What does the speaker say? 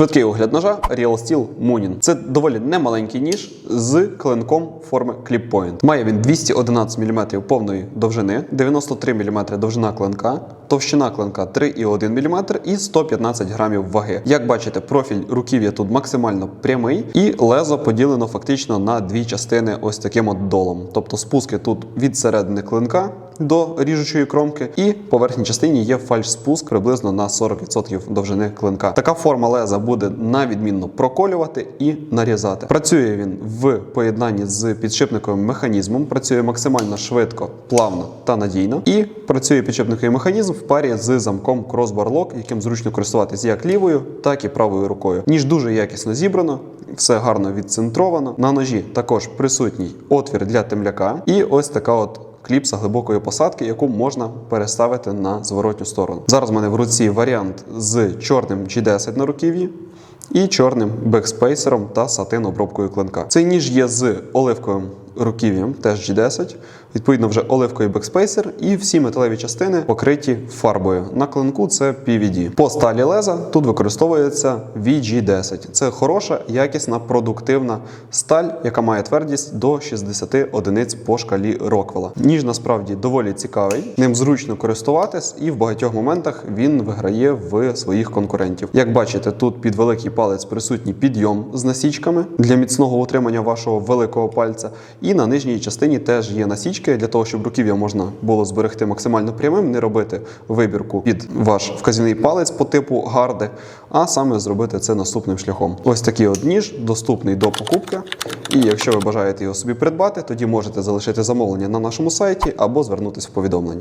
Швидкий огляд ножа Real Steel Munin. Це доволі немаленький ніж з клинком форми Clip. Має він 211 мм повної довжини, 93 мм довжина клинка, товщина клинка 3,1 мм і 115 грамів ваги. Як бачите, профіль руків'я тут максимально прямий, і лезо поділено фактично на дві частини ось таким от долом. Тобто спуски тут від середини клинка до ріжучої кромки, і поверхній частині є фальш-спуск приблизно на 40% довжини клинка. Така форма леза буде на відмінно проколювати і нарізати. Працює він в поєднанні з підшипниковим механізмом, працює максимально швидко, плавно та надійно. І працює підшипниковий механізм в парі з замком Lock, яким зручно користуватись як лівою, так і правою рукою. Ніж дуже якісно зібрано, все гарно відцентровано. На ножі також присутній отвір для темляка, і ось така от. Кліпса глибокої посадки, яку можна переставити на зворотню сторону. Зараз в мене в руці варіант з чорним G10 на руків'ї і чорним бекспейсером та сатин обробкою клинка. Цей ніж є з оливковим руків'ям, теж G10. Відповідно, вже оливковий бекспейсер, і всі металеві частини покриті фарбою. На клинку це PVD. По сталі леза тут використовується VG10. Це хороша, якісна, продуктивна сталь, яка має твердість до 60 одиниць по шкалі Роквелла. Ніж насправді доволі цікавий, ним зручно користуватись, і в багатьох моментах він виграє в своїх конкурентів. Як бачите, тут під великий палець присутній підйом з насічками для міцного утримання вашого великого пальця. І на нижній частині теж є насічки для того, щоб руків'я можна було зберегти максимально прямим, не робити вибірку під ваш вказівний палець по типу гарди, а саме зробити це наступним шляхом. Ось такий от ніж доступний до покупки. І якщо ви бажаєте його собі придбати, тоді можете залишити замовлення на нашому сайті або звернутися в повідомлення.